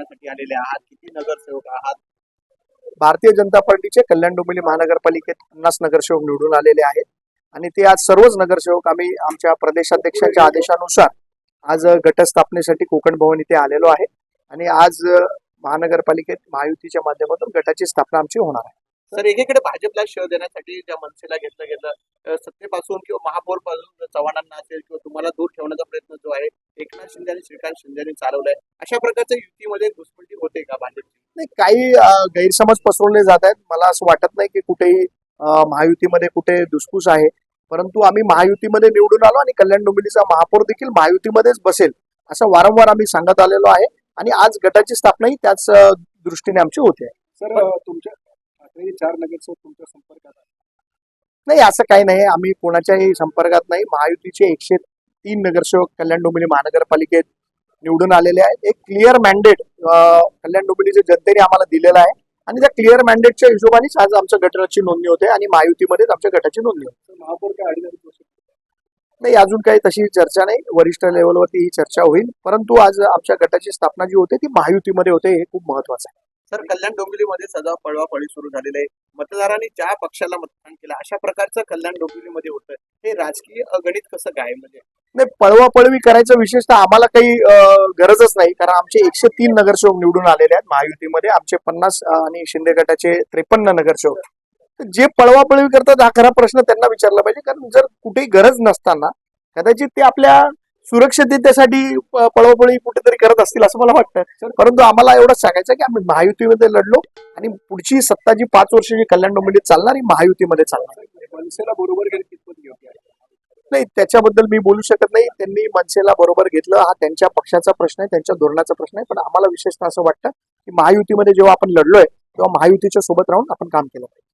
करण्यासाठी आलेले आहात? किती नगरसेवक आहात? भारतीय जनता पार्टीचे कल्याण डोंबिवली महानगरपालिकेत पन्नास नगरसेवक निवडून आलेले आहेत. आणि ते आज सर्वच नगरसेवक आम्ही आमच्या प्रदेशाध्यक्षांच्या आदेशानुसार आज अ, घटस्थापनेसाठी कोकण भवन इथे आलेलो आहे. आणि आज महानगरपालिकेत महायुतीच्या माध्यमातून गटाची स्थापना आमची होणार आहे. सर एकीकडे भाजपला शह देण्यासाठी ज्या मनसेला घेतलं गेलं सत्तेपासून किंवा महापौरपासून चव्हाणांना असेल किंवा तुम्हाला दूर ठेवण्याचा एकनाथ शिंदे आणि श्रीकांत शिंदेने चालवलाय. अशा प्रकारच्या युतीमध्ये घुसमटी होते का भाजपची? नाही काही गैरसमज पसरवले जात आहेत. मला असं वाटत नाही की कुठेही महायुतीमध्ये कुठे दुसपूस आहे. परंतु आम्ही महायुतीमध्ये निवडून आलो आणि कल्याण डोंबिवलीचा महापौर देखील महायुतीमध्येच बसेल असं वारंवार आम्ही सांगत आलेलो आहे. आणि आज गटाची स्थापनाही त्याच दृष्टीने आमची होते. सर तुमच्या चार तुमच्या संपर्कात. नाही असं काही नाही. आम्ही कोणाच्याही संपर्कात नाही. महायुतीचे एकशे तीन नगरसेवक कल्याण डोंबिवली महानगरपालिकेत निवडून आलेले आहेत. एक क्लिअर मॅन्डेट कल्याण डोंबिवलीच्या जनतेने आम्हाला दिलेला आहे. आणि त्या क्लिअर मॅन्डेटच्या हिशोबानेच आज आमच्या गटाची नोंदणी होते आणि महायुतीमध्येच आमच्या गटाची नोंदणी होते. महापौर काय नाही अजून काही तशी चर्चा नाही. वरिष्ठ लेवलवरती ही चर्चा होईल. परंतु आज आमच्या गटाची स्थापना जी होते ती महायुतीमध्ये होते हे खूप महत्वाचं आहे. सर कल्याण डोंबिवलीमध्ये सदा पळवा पळी सुरू झालेले आहे मतदारांनी ज्या पक्षाला मतदान केलं अशा प्रकारचं कल्याण डोंबिवलीमध्ये होतं. हे राजकीय अगणित कसं काय म्हणजे? नाही पळवापळवी करायचं विशेषतः आम्हाला काही गरजच नाही. कारण आमचे एकशे तीन नगरसेवक निवडून आलेले आहेत महायुतीमध्ये. आमचे पन्नास आणि शिंदे गटाचे त्रेपन्न नगरसेवक. तर जे पळवापळवी करतात हा खरा प्रश्न त्यांना विचारला पाहिजे. कारण जर कुठेही गरज नसताना कदाचित ते आपल्या सुरक्षिततेसाठी पळवापळवी कुठेतरी करत असतील असं मला वाटतं. परंतु आम्हाला एवढंच सांगायचं की आम्ही महायुतीमध्ये लढलो आणि पुढची सत्ता जी पाच वर्ष जी कल्याण डोंबिवलीत चालणार ही महायुतीमध्ये चालणार. मनसेला बरोबर गेले कितपत योग्य आहे नाही त्याच्याबद्दल मी बोलू शकत नाही. त्यांनी मनसेला बरोबर घेतलं. हा त्यांच्या पक्षाचा प्रश्न आहे त्यांच्या धोरणाचा प्रश्न आहे. पण आम्हाला विशेषतः असं वाटतं की महायुतीमध्ये जेव्हा आपण लढलोय तेव्हा महायुतीच्या सोबत राहून आपण काम केलं पाहिजे.